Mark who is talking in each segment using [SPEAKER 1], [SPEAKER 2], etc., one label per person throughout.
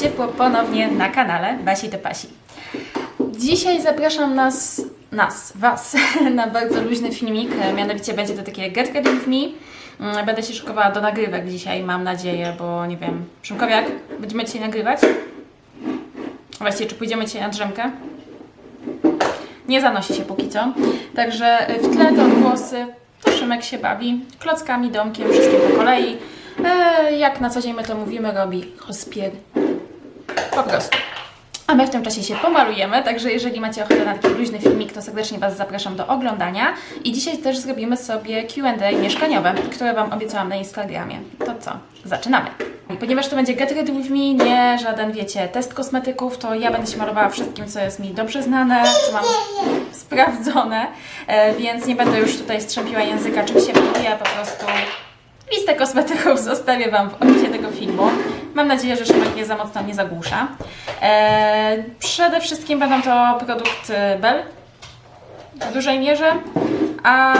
[SPEAKER 1] ciepło ponownie na kanale Basi to Pasi. Dzisiaj zapraszam nas, nas, Was na bardzo luźny filmik, mianowicie będzie to takie Get Ready With Me. Mm, Będę się szykowała do nagrywek dzisiaj, mam nadzieję, bo nie wiem, Szymkowiak, będziemy dzisiaj nagrywać? Właściwie, czy pójdziemy dzisiaj na drzemkę? Nie zanosi się póki co. Także y, w tle to odgłosy, to Szymek się bawi klockami, domkiem, wszystkim po kolei. E, jak na co dzień my to mówimy, robi hospier. Po prostu. A my w tym czasie się pomalujemy, także jeżeli macie ochotę na taki luźny filmik, to serdecznie Was zapraszam do oglądania. I dzisiaj też zrobimy sobie Q&A mieszkaniowe, które Wam obiecałam na Instagramie. To co? Zaczynamy! I Ponieważ to będzie Get Ready With Me, nie żaden, wiecie, test kosmetyków, to ja będę się malowała wszystkim, co jest mi dobrze znane, co mam sprawdzone, e, więc nie będę już tutaj strzępiła języka, czym się maluję, po prostu listę kosmetyków zostawię Wam w opisie tego filmu. Mam nadzieję, że Szymek nie za mocno nie zagłusza. E, przede wszystkim będą to produkty Bell w dużej mierze, a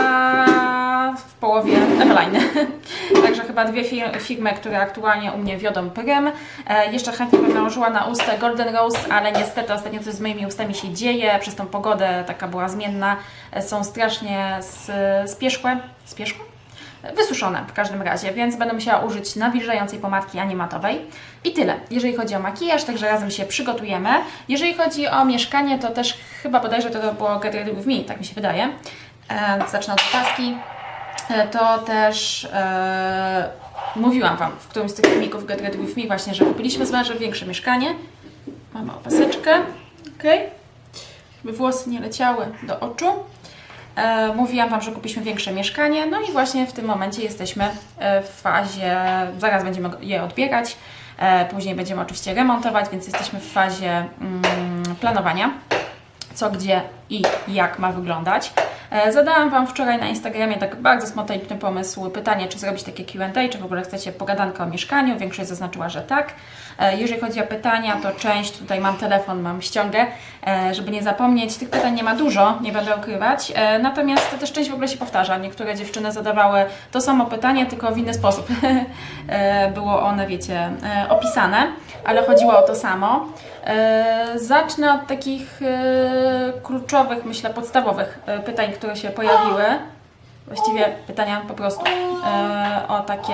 [SPEAKER 1] w połowie Eveline. Także chyba dwie fir- firmy, które aktualnie u mnie wiodą prym. E, jeszcze chętnie bym nałożyła na usta Golden Rose, ale niestety ostatnio coś z moimi ustami się dzieje. Przez tą pogodę taka była zmienna. E, są strasznie spieszłe. Spieszłe? Wysuszone w każdym razie, więc będę musiała użyć nawilżającej pomadki, a nie matowej. I tyle, jeżeli chodzi o makijaż, także razem się przygotujemy. Jeżeli chodzi o mieszkanie, to też chyba bodajże to było Get Ready With Me, tak mi się wydaje. E, zacznę od paski. E, to też e, mówiłam Wam w którymś z tych filmików Get Ready With Me właśnie, że kupiliśmy z mężem większe mieszkanie. Mamy opaseczkę, ok? By włosy nie leciały do oczu. E, mówiłam Wam, że kupiliśmy większe mieszkanie, no i właśnie w tym momencie jesteśmy e, w fazie, zaraz będziemy je odbierać, e, później będziemy oczywiście remontować, więc jesteśmy w fazie mm, planowania, co, gdzie i jak ma wyglądać. Zadałam Wam wczoraj na Instagramie tak bardzo spontaniczny pomysł, pytanie, czy zrobić takie Q&A, czy w ogóle chcecie pogadankę o mieszkaniu. Większość zaznaczyła, że tak. E, Jeżeli chodzi o pytania, to część, tutaj mam telefon, mam ściągę, e, żeby nie zapomnieć. Tych pytań nie ma dużo, nie będę ukrywać. E, Natomiast to też część w ogóle się powtarza. Niektóre dziewczyny zadawały to samo pytanie, tylko w inny sposób. Było one, wiecie, opisane, ale chodziło o to samo. Zacznę od takich kluczowych, myślę, podstawowych pytań, które się pojawiły. Właściwie pytania po prostu o takie,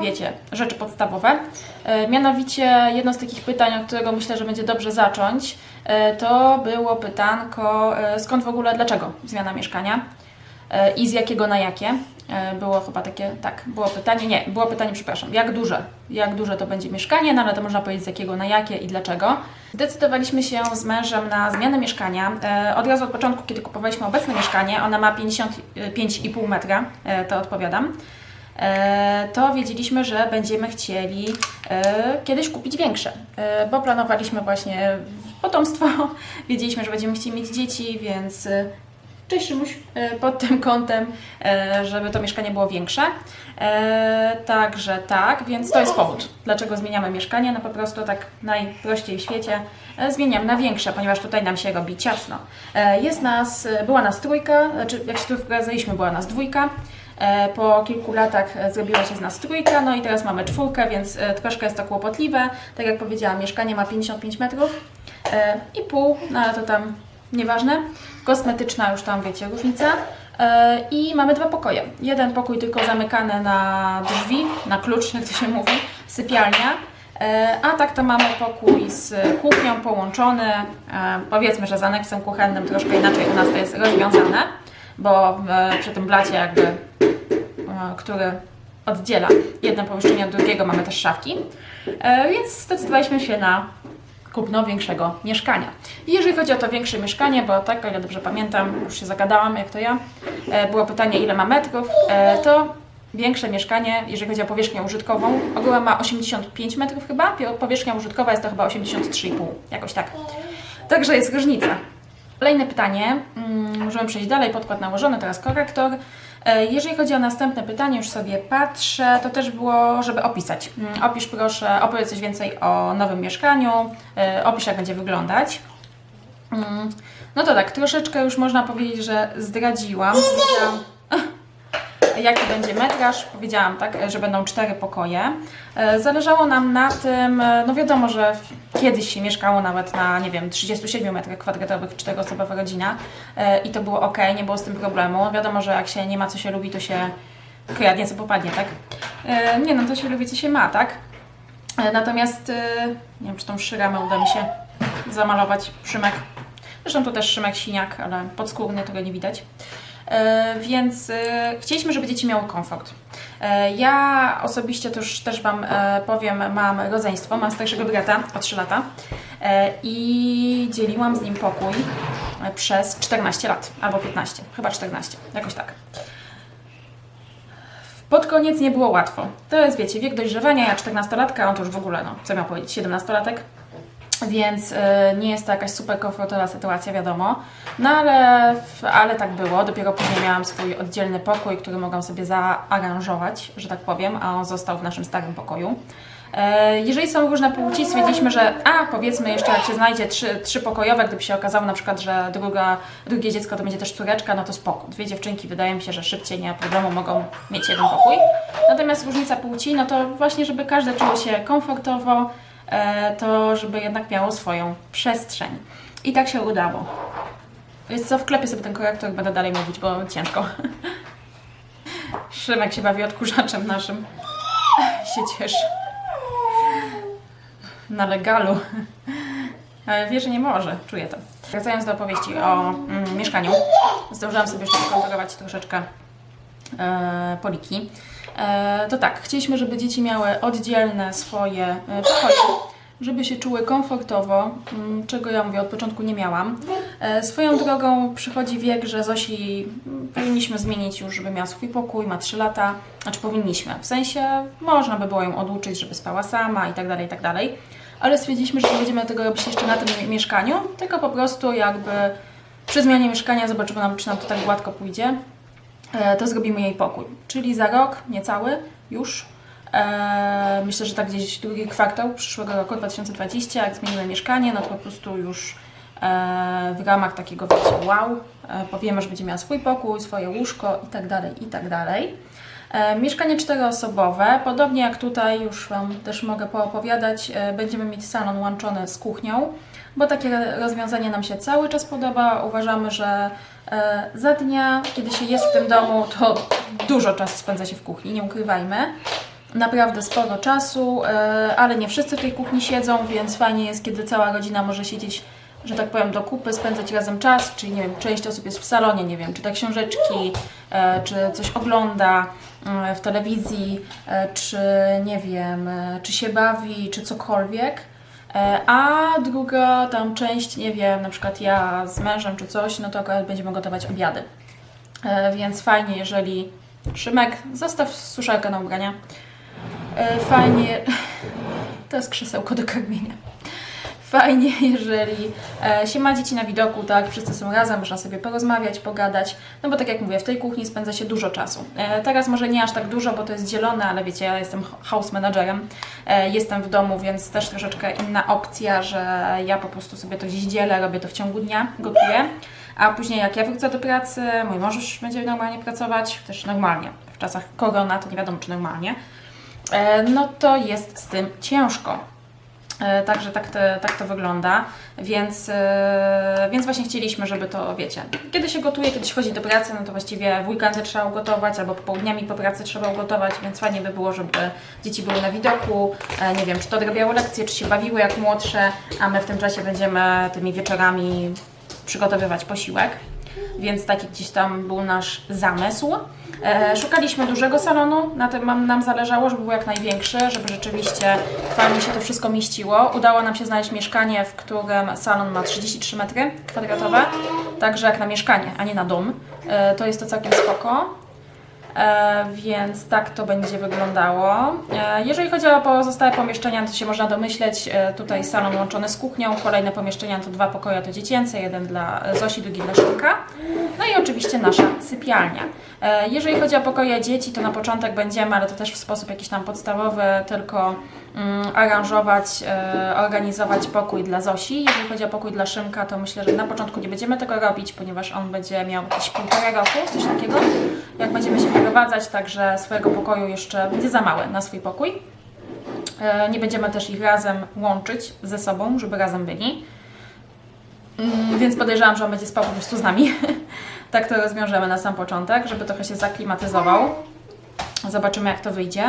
[SPEAKER 1] wiecie, rzeczy podstawowe. E, mianowicie jedno z takich pytań, od którego myślę, że będzie dobrze zacząć, e, to było pytanko, e, skąd w ogóle, dlaczego zmiana mieszkania i z jakiego na jakie. Było chyba takie, tak, było pytanie, nie, było pytanie, przepraszam, jak duże, jak duże to będzie mieszkanie, no ale to można powiedzieć z jakiego na jakie i dlaczego. Zdecydowaliśmy się z mężem na zmianę mieszkania. Od razu od początku, kiedy kupowaliśmy obecne mieszkanie, ona ma 55,5 metra, to odpowiadam, to wiedzieliśmy, że będziemy chcieli e, kiedyś kupić większe, e, bo planowaliśmy właśnie potomstwo, wiedzieliśmy, że będziemy chcieli mieć dzieci, więc e, Cześć Szymuś, E, pod tym kątem, e, żeby to mieszkanie było większe. E, Także tak, więc to jest powód, dlaczego zmieniamy mieszkanie. No po prostu tak najprościej w świecie e, zmieniam na większe, ponieważ tutaj nam się robi ciasno. E, Jest nas, e, była nas trójka, znaczy jak się tu wprowadziliśmy, była nas dwójka. E, Po kilku latach e, zrobiła się z nas trójka, no i teraz mamy czwórkę, więc e, troszkę jest to kłopotliwe. Tak jak powiedziałam, mieszkanie ma 55 metrów i pół, no ale to tam nieważne. Kosmetyczna już tam wiecie różnica. I mamy dwa pokoje. Jeden pokój tylko zamykany na drzwi, na klucz, jak to się mówi, sypialnia. A tak to mamy pokój z kuchnią połączony. Powiedzmy, że z aneksem kuchennym troszkę inaczej u nas to jest rozwiązane, bo w- przy tym blacie jakby, e, który oddziela jedno pomieszczenie od drugiego, mamy też szafki. E, Więc zdecydowaliśmy się na kupno większego mieszkania. I jeżeli chodzi o to większe mieszkanie, bo tak, o ile dobrze pamiętam, już się zagadałam, jak to ja, e, było pytanie, ile ma metrów, e, to większe mieszkanie, jeżeli chodzi o powierzchnię użytkową, ogółem ma 85 metrów chyba, powierzchnia użytkowa jest to chyba 83,5, jakoś tak. Także jest różnica. Kolejne pytanie, mm, możemy przejść dalej, podkład nałożony, teraz korektor. E, Jeżeli chodzi o następne pytanie, już sobie patrzę, to też było, żeby opisać. Mm, Opisz proszę, opowiedz coś więcej o nowym mieszkaniu, e, opisz jak będzie wyglądać. Mm, No to tak, troszeczkę już można powiedzieć, że zdradziłam. Powiedziałam- jaki będzie metraż. Powiedziałam, tak, że będą cztery pokoje. E, Zależało nam na tym, e, no wiadomo, że kiedyś się mieszkało nawet na, nie wiem, 37 metrach kwadratowych, czteroosobowa rodzina e, i to było ok, nie było z tym problemu. Wiadomo, że jak się nie ma co się lubi, to się kradnie co popadnie, tak? Nie no, to się lubi co się ma, tak? Natomiast nie wiem, czy tą szyramę uda mi się zamalować. Szymek. Zresztą to też Szymek Siniak, ale podskórny, tego nie widać. E, Więc e, chcieliśmy, żeby dzieci miały komfort. E, Ja osobiście już też Wam powiem, mam rodzeństwo, mam starszego brata o 3 lata i dzieliłam z nim pokój przez 14 lat, albo 15, chyba 14, jakoś tak. Pod koniec nie było łatwo. To jest, wiecie, wiek dojrzewania, ja 14-latka, on to już w ogóle, no, co miał powiedzieć, 17-latek. Więc y, nie jest to jakaś super komfortowa sytuacja, wiadomo. No ale, ale tak było. Dopiero później miałam swój oddzielny pokój, który mogłam sobie zaaranżować, że tak powiem, a on został w naszym starym pokoju. E, Jeżeli są różne płci, stwierdziliśmy, że a powiedzmy jeszcze jak się znajdzie trzy, trzy pokojowe, gdyby się okazało na przykład, że druga, drugie dziecko to będzie też córeczka, no to spoko. Dwie dziewczynki wydaje mi się, że szybciej nie ma problemu, mogą mieć jeden pokój. Natomiast różnica płci, no to właśnie, żeby każde czuło się komfortowo, to żeby jednak miało swoją przestrzeń. I tak się udało. Więc co, wklepię sobie ten korektor i będę dalej mówić, bo ciężko. Szymek się bawi odkurzaczem naszym. się cieszy. Na legalu. Ale wie, że nie może. Czuję to. Wracając do opowieści o mm, mieszkaniu, zdążyłam sobie jeszcze kontrolować troszeczkę e, poliki. E, to tak, chcieliśmy, żeby dzieci miały oddzielne swoje e, pokoje, żeby się czuły komfortowo, mm, czego ja mówię od początku nie miałam. E, swoją drogą przychodzi wiek, że Zosi mm, powinniśmy zmienić już, żeby miała swój pokój, ma 3 lata, znaczy powinniśmy, w sensie można by było ją oduczyć, żeby spała sama i tak dalej, i tak dalej. Ale stwierdziliśmy, że nie będziemy tego robić jeszcze na tym mie- mieszkaniu, tylko po prostu jakby przy zmianie mieszkania zobaczymy, czy nam to tak gładko pójdzie e, to zrobimy jej pokój. Czyli za rok, niecały już. E, myślę, że tak gdzieś drugi kwartał przyszłego roku, 2020, jak zmienimy mieszkanie, no to po prostu już e, w ramach takiego wiecie, wow, e, powiemy, że będzie miała swój pokój, swoje łóżko i tak dalej, i tak dalej. E, Mieszkanie czteroosobowe, podobnie jak tutaj już Wam też mogę poopowiadać, e, będziemy mieć salon łączony z kuchnią, bo takie rozwiązanie nam się cały czas podoba. Uważamy, że e, za dnia, kiedy się jest w tym domu, to dużo czasu spędza się w kuchni, nie ukrywajmy. Naprawdę sporo czasu, e, ale nie wszyscy w tej kuchni siedzą, więc fajnie jest, kiedy cała rodzina może siedzieć, że tak powiem, do kupy, spędzać razem czas, czyli nie wiem, część osób jest w salonie, nie wiem, czyta książeczki, e, czy coś ogląda w telewizji, czy nie wiem, czy się bawi, czy cokolwiek. E, A druga tam część, nie wiem, na przykład ja z mężem czy coś, no to akurat będziemy gotować obiady. E, Więc fajnie, jeżeli Szymek, zostaw suszarkę na ubrania. E, Fajnie, to jest krzesełko do karmienia. Fajnie, jeżeli e, się ma dzieci na widoku, tak, wszyscy są razem, można sobie porozmawiać, pogadać, no bo tak jak mówię, w tej kuchni spędza się dużo czasu. E, teraz może nie aż tak dużo, bo to jest dzielone, ale wiecie, ja jestem house managerem, e, jestem w domu, więc też troszeczkę inna opcja, że ja po prostu sobie to gdzieś dzielę, robię to w ciągu dnia, gotuję, a później jak ja wrócę do pracy, mój mąż już będzie normalnie pracować, też normalnie, w czasach korona to nie wiadomo czy normalnie, no to jest z tym ciężko. E, Także tak to, tak to wygląda, więc, e, więc właśnie chcieliśmy, żeby to, wiecie, kiedy się gotuje, kiedy się chodzi do pracy, no to właściwie w weekendy trzeba ugotować, albo popołudniami po pracy trzeba ugotować, więc fajnie by było, żeby dzieci były na widoku, e, nie wiem, czy to odrabiały lekcje, czy się bawiły jak młodsze, a my w tym czasie będziemy tymi wieczorami przygotowywać posiłek. Więc taki gdzieś tam był nasz zamysł. E, szukaliśmy dużego salonu, na tym nam, zależało, żeby był jak największy, żeby rzeczywiście fajnie się to wszystko mieściło. Udało nam się znaleźć mieszkanie, w którym salon ma 33 metry kwadratowe, także jak na mieszkanie, a nie na dom. E, to jest to całkiem spoko. E, więc tak to będzie wyglądało. E, jeżeli chodzi o pozostałe pomieszczenia, to się można domyśleć. E, tutaj salon łączony z kuchnią, kolejne pomieszczenia to dwa pokoje to dziecięce, jeden dla Zosi, drugi dla Szymka. No i oczywiście nasza sypialnia. Jeżeli chodzi o pokoje dzieci, to na początek będziemy, ale to też w sposób jakiś tam podstawowy, tylko mm, aranżować, organizować pokój dla Zosi. Jeżeli chodzi o pokój dla Szymka, to myślę, że na początku nie będziemy tego robić, ponieważ on będzie miał jakieś półtora roku, coś takiego, jak będziemy się przeprowadzać, także swojego pokoju jeszcze będzie za małe na swój pokój. E, Nie będziemy też ich razem łączyć ze sobą, żeby razem byli. Mm, Więc podejrzewam, że on będzie spał po prostu z nami. tak to rozwiążemy na sam początek, żeby trochę się zaklimatyzował. Zobaczymy, jak to wyjdzie.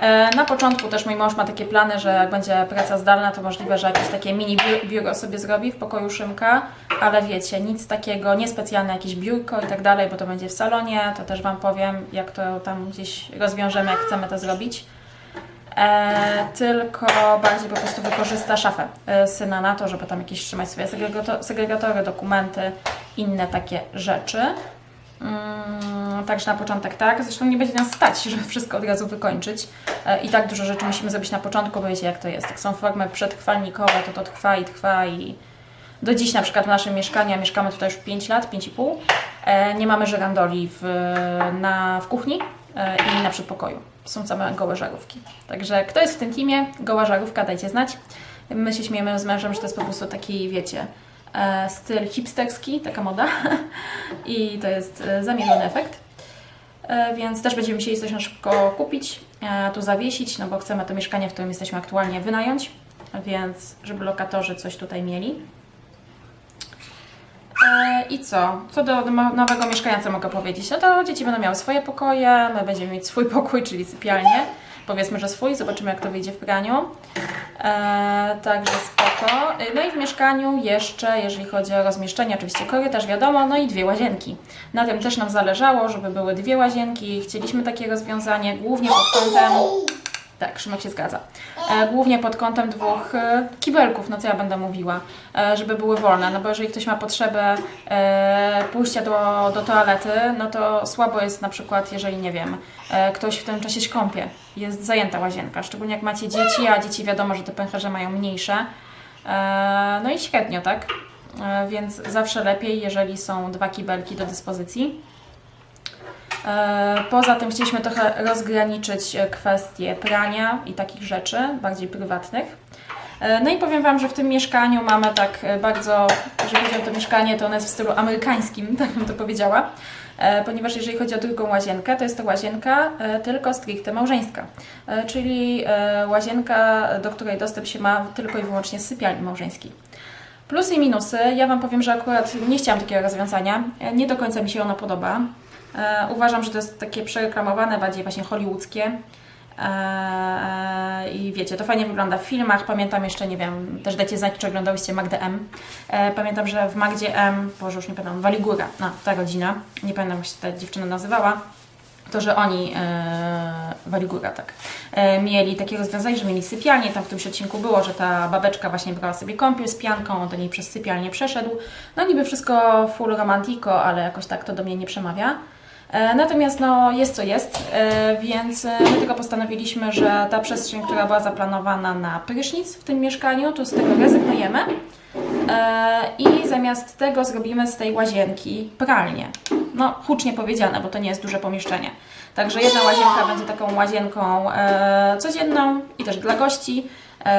[SPEAKER 1] E, Na początku też mój mąż ma takie plany, że jak będzie praca zdalna, to możliwe, że jakieś takie mini biu- biuro sobie zrobi w pokoju Szymka, ale wiecie, nic takiego, niespecjalne jakieś biurko i tak dalej, bo to będzie w salonie, to też Wam powiem, jak to tam gdzieś rozwiążemy, jak chcemy to zrobić. E, tylko bardziej po prostu wykorzysta szafę e, syna na to, żeby tam jakieś trzymać swoje segregato- segregatory, dokumenty, inne takie rzeczy. Mm, także na początek tak. Zresztą nie będzie nas stać, żeby wszystko od razu wykończyć. E, I tak dużo rzeczy musimy zrobić na początku, bo wiecie jak to jest. Jak są formy przedchwalnikowe, to to trwa i trwa i do dziś na przykład w naszym mieszkaniu, a mieszkamy tutaj już 5 lat, 5,5, e, nie mamy żyrandoli w, na, w kuchni e, i na przedpokoju. Są same gołe żarówki. Także kto jest w tym teamie, goła żarówka, dajcie znać. My się śmiejemy z mężem, że to jest po prostu taki, wiecie, styl hipsterski, taka moda i to jest e, zamierzony efekt. E, Więc też będziemy musieli coś na szybko kupić, e, tu zawiesić, no bo chcemy to mieszkanie, w którym jesteśmy aktualnie wynająć, więc żeby lokatorzy coś tutaj mieli. E, I co? Co do nowego mieszkania, co mogę powiedzieć? No to dzieci będą miały swoje pokoje, my będziemy mieć swój pokój, czyli sypialnię. Powiedzmy, że swój, zobaczymy jak to wyjdzie w praniu. E, także spoko. No i w mieszkaniu jeszcze, jeżeli chodzi o rozmieszczenie, oczywiście korytarz wiadomo, no i dwie łazienki. Na tym też nam zależało, żeby były dwie łazienki. Chcieliśmy takie rozwiązanie, głównie pod kątem... Tak, Szymek się zgadza. E, głównie pod kątem dwóch e, kibelków, no co ja będę mówiła, e, żeby były wolne, no bo jeżeli ktoś ma potrzebę e, pójścia do, do toalety, no to słabo jest na przykład, jeżeli nie wiem, e, ktoś w tym czasie się kąpie, jest zajęta łazienka, szczególnie jak macie dzieci, a dzieci wiadomo, że te pęcherze mają mniejsze, e, no i średnio, tak? E, więc zawsze lepiej, jeżeli są dwa kibelki do dyspozycji. E, Poza tym chcieliśmy trochę rozgraniczyć e, kwestie prania i takich rzeczy, bardziej prywatnych. E, No i powiem Wam, że w tym mieszkaniu mamy tak bardzo, jeżeli chodzi o to mieszkanie, to ono jest w stylu amerykańskim, tak bym to powiedziała. Ponieważ jeżeli chodzi o drugą łazienkę, to jest to łazienka tylko stricte małżeńska. Czyli łazienka, do której dostęp się ma tylko i wyłącznie z sypialni małżeńskiej. Plusy i minusy. Ja Wam powiem, że akurat nie chciałam takiego rozwiązania. Nie do końca mi się ono podoba. E, uważam, że to jest takie przereklamowane, bardziej właśnie hollywoodzkie. E, I wiecie, to fajnie wygląda w filmach. Pamiętam jeszcze, nie wiem, też dajcie znać, czy oglądałyście Magdę M. E, pamiętam, że w Magdzie M, Boże, już nie pamiętam, Waligura, no, ta rodzina, nie pamiętam, jak się ta dziewczyna nazywała, to, że oni, e, Waligura, tak, e, mieli takie rozwiązanie, że mieli sypialnię, tam w tym odcinku było, że ta babeczka właśnie brała sobie kąpiel z pianką, do niej przez sypialnię przeszedł. No niby wszystko full romantico, ale jakoś tak to do mnie nie przemawia. E, Natomiast no, jest co jest, e, więc e, my tylko postanowiliśmy, że ta przestrzeń, która była zaplanowana na prysznic w tym mieszkaniu, to z tego rezygnujemy i zamiast tego zrobimy z tej łazienki pralnię. No, hucznie powiedziane, bo to nie jest duże pomieszczenie. Także jedna łazienka będzie taką łazienką codzienną i też dla gości,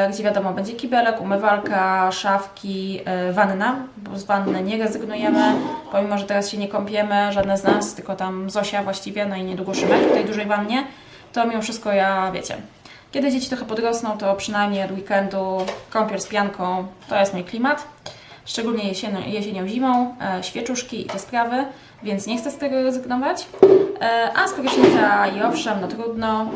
[SPEAKER 1] gdzie wiadomo będzie kibelek, umywalka, szafki, e, wanna, bo z wanny nie rezygnujemy, pomimo, że teraz się nie kąpiemy, żadne z nas, tylko tam Zosia właściwie, no i niedługo Szymek w tej dużej wannie, to mimo wszystko ja, wiecie, kiedy dzieci trochę podrosną, to przynajmniej od weekendu kąpiel z pianką, to jest mój klimat. Szczególnie jesienią, jesienią zimą, e, świeczuszki i te sprawy, więc nie chcę z tego rezygnować. E, a z prysznica i owszem, no trudno, e,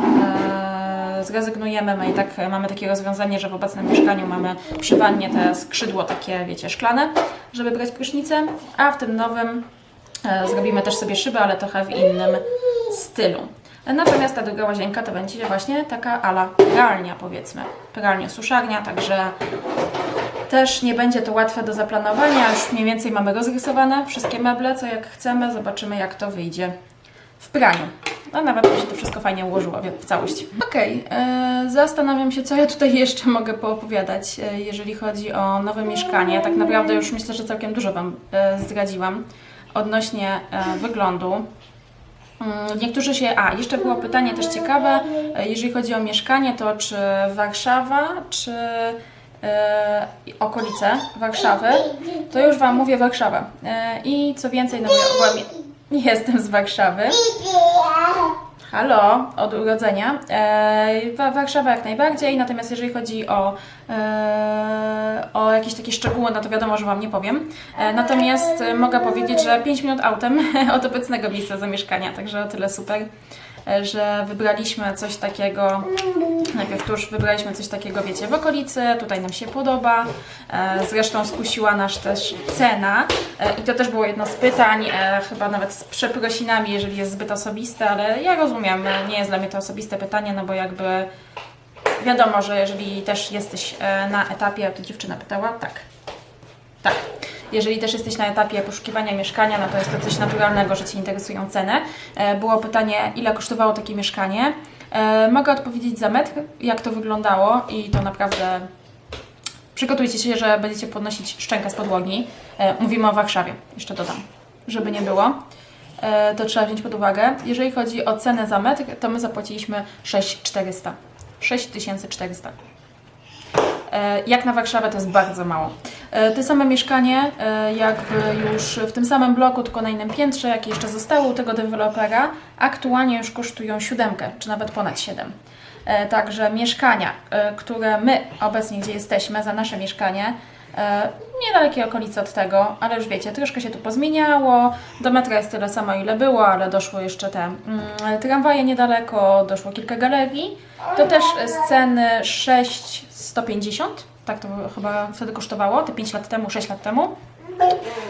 [SPEAKER 1] zrezygnujemy. My i tak mamy takie rozwiązanie, że w obecnym mieszkaniu mamy przy wannie te skrzydło takie, wiecie, szklane, żeby brać prysznicę, a w tym nowym e, zrobimy też sobie szybę, ale trochę w innym stylu. Natomiast ta druga łazienka to będzie właśnie taka ala pralnia, powiedzmy. Pralnia-suszarnia, także też nie będzie to łatwe do zaplanowania. Już mniej więcej mamy rozrysowane wszystkie meble, co jak chcemy. Zobaczymy, jak to wyjdzie w praniu. No nawet mi się to wszystko fajnie ułożyło w całość. Okej, e, zastanawiam się, co ja tutaj jeszcze mogę poopowiadać, e, jeżeli chodzi o nowe mieszkanie. Tak naprawdę już myślę, że całkiem dużo Wam e, zdradziłam odnośnie wyglądu. Mm, Niektórzy się. A, jeszcze było pytanie też ciekawe, jeżeli chodzi o mieszkanie, to czy Warszawa, czy e, okolice Warszawy, to już Wam mówię Warszawa. E, I co więcej, no byłam, Jestem z Warszawy. Halo, od urodzenia. E, Wa- Warszawa jak najbardziej, natomiast jeżeli chodzi o, e, o jakieś takie szczegóły, no to wiadomo, że Wam nie powiem. E, natomiast mogę powiedzieć, że 5 minut autem od obecnego miejsca zamieszkania, także o tyle super, że wybraliśmy coś takiego, najpierw tuż wybraliśmy coś takiego, wiecie, w okolicy, tutaj nam się podoba. E, Zresztą skusiła nas też cena e, i to też było jedno z pytań, e, chyba nawet z przeprosinami, jeżeli jest zbyt osobiste, ale ja rozumiem, nie jest dla mnie to osobiste pytanie, no bo jakby wiadomo, że jeżeli też jesteś na etapie, to dziewczyna pytała, tak, tak. Jeżeli też jesteś na etapie poszukiwania mieszkania, no to jest to coś naturalnego, że Cię interesują ceny. E, Było pytanie, ile kosztowało takie mieszkanie. E, Mogę odpowiedzieć za metr, jak to wyglądało i to naprawdę przygotujcie się, że będziecie podnosić szczękę z podłogi. E, Mówimy o Warszawie, jeszcze dodam, żeby nie było. To trzeba wziąć pod uwagę. Jeżeli chodzi o cenę za metr, to my zapłaciliśmy 6400. 6400. E, Jak na Warszawę to jest bardzo mało. E, Te same mieszkanie, e, jakby już w tym samym bloku, tylko na innym piętrze, jakie jeszcze zostało u tego dewelopera, aktualnie już kosztują siódemkę, czy nawet ponad 7. E, Także mieszkania, e, które my obecnie gdzie jesteśmy, za nasze mieszkanie, e, niedalekie okolice od tego, ale już wiecie, troszkę się tu pozmieniało. Do metra jest tyle samo, ile było, ale doszło jeszcze te mm, tramwaje niedaleko, doszło kilka galerii. To też z ceny 6,150, tak to chyba wtedy kosztowało, te 5 lat temu, 6 lat temu.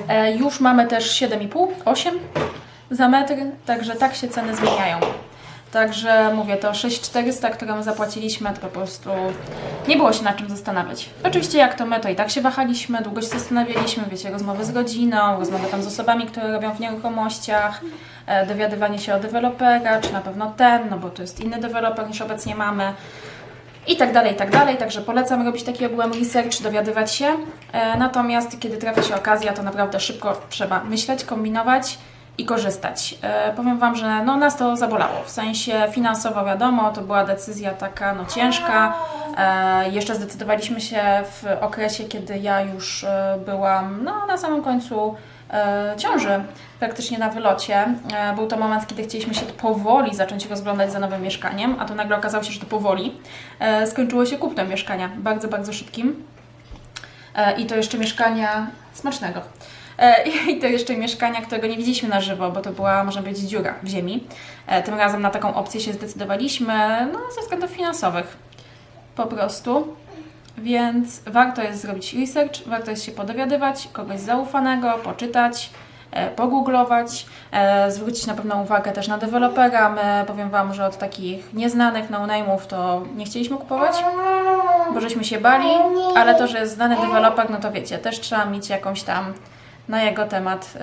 [SPEAKER 1] E, Już mamy też 7,5, 8 za metr, także tak się ceny zmieniają. Także mówię, to 6400, które my zapłaciliśmy, to po prostu nie było się na czym zastanawiać. Oczywiście jak to my, to i tak się wahaliśmy, długo się zastanawialiśmy, wiecie, rozmowy z rodziną, rozmowy tam z osobami, które robią w nieruchomościach, e, dowiadywanie się o dewelopera, czy na pewno ten, no bo to jest inny deweloper niż obecnie mamy i tak dalej, i tak dalej. Także polecam robić taki ogółem research, dowiadywać się. E, natomiast kiedy trafia się okazja, to naprawdę szybko trzeba myśleć, kombinować i korzystać. E, powiem Wam, że no, nas to zabolało. W sensie finansowo wiadomo, to była decyzja taka no, ciężka. E, jeszcze zdecydowaliśmy się w okresie, kiedy ja już byłam no, na samym końcu ciąży, praktycznie na wylocie. E, Był to moment, kiedy chcieliśmy się powoli zacząć rozglądać za nowym mieszkaniem, a to nagle okazało się, że to powoli. E, Skończyło się kupnem mieszkania, bardzo, bardzo szybkim. E, I to jeszcze mieszkania smacznego. E, I to jeszcze mieszkania, którego nie widzieliśmy na żywo, bo to była, można być dziura w ziemi. E, Tym razem na taką opcję się zdecydowaliśmy, no ze względów finansowych. Po prostu. Więc warto jest zrobić research, warto jest się podowiadywać, kogoś zaufanego, poczytać, e, pogooglować, e, zwrócić na pewno uwagę też na dewelopera. My powiem Wam, że od takich nieznanych no-name'ów to nie chcieliśmy kupować, bo żeśmy się bali, ale to, że jest znany deweloper, no to wiecie, też trzeba mieć jakąś tam na jego temat,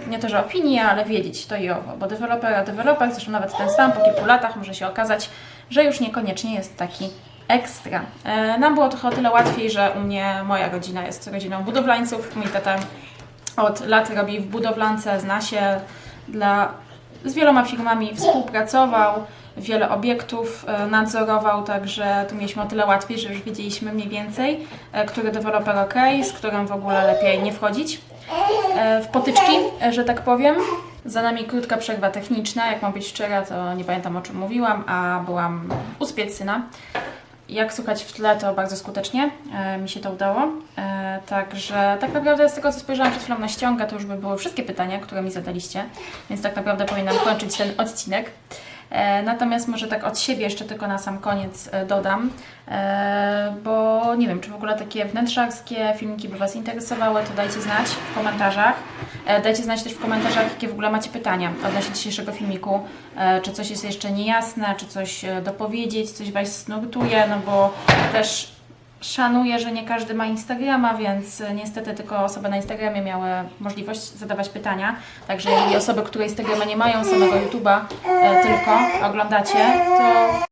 [SPEAKER 1] yy, nie to, że opinię, ale wiedzieć to i owo, bo deweloper, a deweloper, zresztą nawet ten sam po kilku latach może się okazać, że już niekoniecznie jest taki ekstra. Yy, nam było trochę o tyle łatwiej, że u mnie moja rodzina jest rodziną budowlańców, mój tata od lat robi w budowlance, zna się dla, z wieloma firmami współpracował, wiele obiektów e, nadzorował, także tu mieliśmy o tyle łatwiej, że już wiedzieliśmy mniej więcej, e, który deweloper ok, z którym w ogóle lepiej nie wchodzić e, w potyczki, e, że tak powiem. Za nami krótka przerwa techniczna, jak mam być szczera, to nie pamiętam o czym mówiłam, a byłam uspiec syna. Jak słuchać w tle, to bardzo skutecznie e, mi się to udało. E, także tak naprawdę z tego, co spojrzałam przed chwilą na ściągę, to już by były wszystkie pytania, które mi zadaliście, więc tak naprawdę powinnam kończyć ten odcinek. E, natomiast może tak od siebie jeszcze tylko na sam koniec e, dodam, e, bo nie wiem, czy w ogóle takie wnętrzarskie filmiki by Was interesowały, to dajcie znać w komentarzach. Dajcie znać też w komentarzach, jakie w ogóle macie pytania odnośnie dzisiejszego filmiku. Czy coś jest jeszcze niejasne, czy coś dopowiedzieć, coś Was nurtuje, no bo też szanuję, że nie każdy ma Instagrama, więc e, niestety tylko osoby na Instagramie miały możliwość zadawać pytania. Także jeżeli osoby, które Instagrama nie mają, samego YouTube'a e, tylko oglądacie, to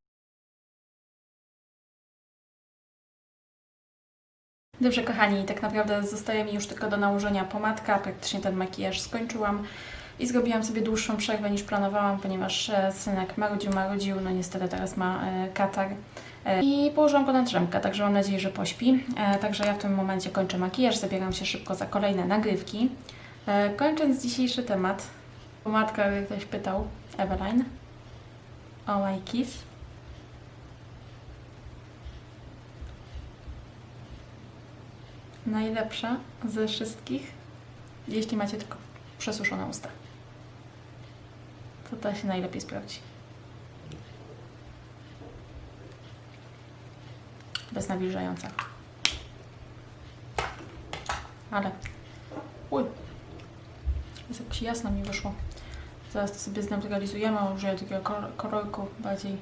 [SPEAKER 1] Dobrze, kochani, tak naprawdę zostaje mi już tylko do nałożenia pomadka. Praktycznie ten makijaż skończyłam i zrobiłam sobie dłuższą przerwę niż planowałam, ponieważ e, synek marudził, marudził, no niestety teraz ma e, katar. E, I położyłam go na drzemkę, także mam nadzieję, że pośpi. Także ja w tym momencie kończę makijaż, zabieram się szybko za kolejne nagrywki. Kończąc dzisiejszy temat, Matka, jak ktoś pytał, Eveline. O my kiss. Najlepsza ze wszystkich, jeśli macie tylko przesuszone usta. To ta się najlepiej sprawdzi. Bez nawilżająca. Ale. Uj. Jest jakoś jasno mi wyszło. Zaraz to sobie zneutralizujemy, użyję takiego kolorku bardziej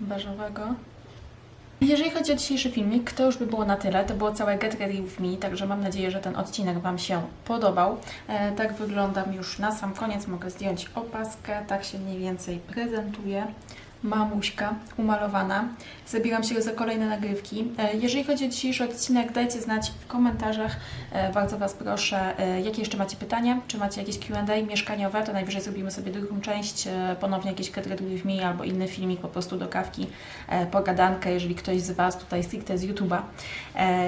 [SPEAKER 1] beżowego. Jeżeli chodzi o dzisiejszy filmik, to już by było na tyle. To było całe Get Ready With Me, także mam nadzieję, że ten odcinek Wam się podobał. E, tak wyglądam już na sam koniec. Mogę zdjąć opaskę, tak się mniej więcej prezentuje. Mamuśka umalowana. Zabieram się za kolejne nagrywki. E, Jeżeli chodzi o dzisiejszy odcinek, dajcie znać w komentarzach. E, Bardzo Was proszę, e, jakie jeszcze macie pytania? Czy macie jakieś Q&A mieszkaniowe? To najwyżej zrobimy sobie drugą część, ponownie jakieś Ready With Me albo inny filmik po prostu do kawki, pogadankę, jeżeli ktoś z Was tutaj stricte z YouTube'a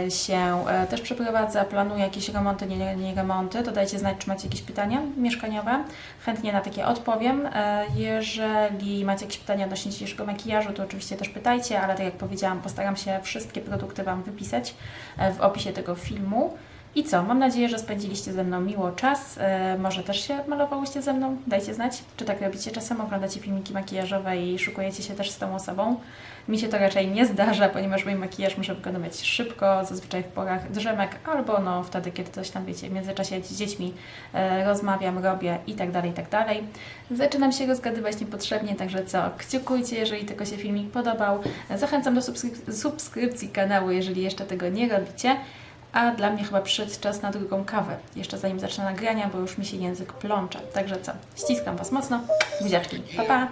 [SPEAKER 1] się też przeprowadza, planuje jakieś remonty, nie, nie remonty, to dajcie znać, czy macie jakieś pytania mieszkaniowe. Chętnie na takie odpowiem. Jeżeli macie jakieś pytania odnośnie dzisiejszego makijażu, to oczywiście też pytajcie, ale tak jak powiedziałam, postaram się wszystkie produkty Wam wypisać e, w opisie tego filmu. I co? Mam nadzieję, że spędziliście ze mną miło czas. E, może też się malowałyście ze mną? Dajcie znać, czy tak robicie czasem. Oglądacie filmiki makijażowe i szukujecie się też z tą osobą. Mi się to raczej nie zdarza, ponieważ mój makijaż muszę wykonywać szybko, zazwyczaj w porach drzemek, albo no wtedy, kiedy coś tam, wiecie, w międzyczasie z dziećmi e, rozmawiam, robię i tak dalej, i tak dalej. Zaczynam się rozgadywać niepotrzebnie, także co, kciukujcie, jeżeli tylko się filmik podobał. Zachęcam do subskryp- subskrypcji kanału, jeżeli jeszcze tego nie robicie. A dla mnie chyba przyszedł czas na drugą kawę, jeszcze zanim zacznę nagrania, bo już mi się język plącze. Także co, ściskam Was mocno, buziaczki, pa pa!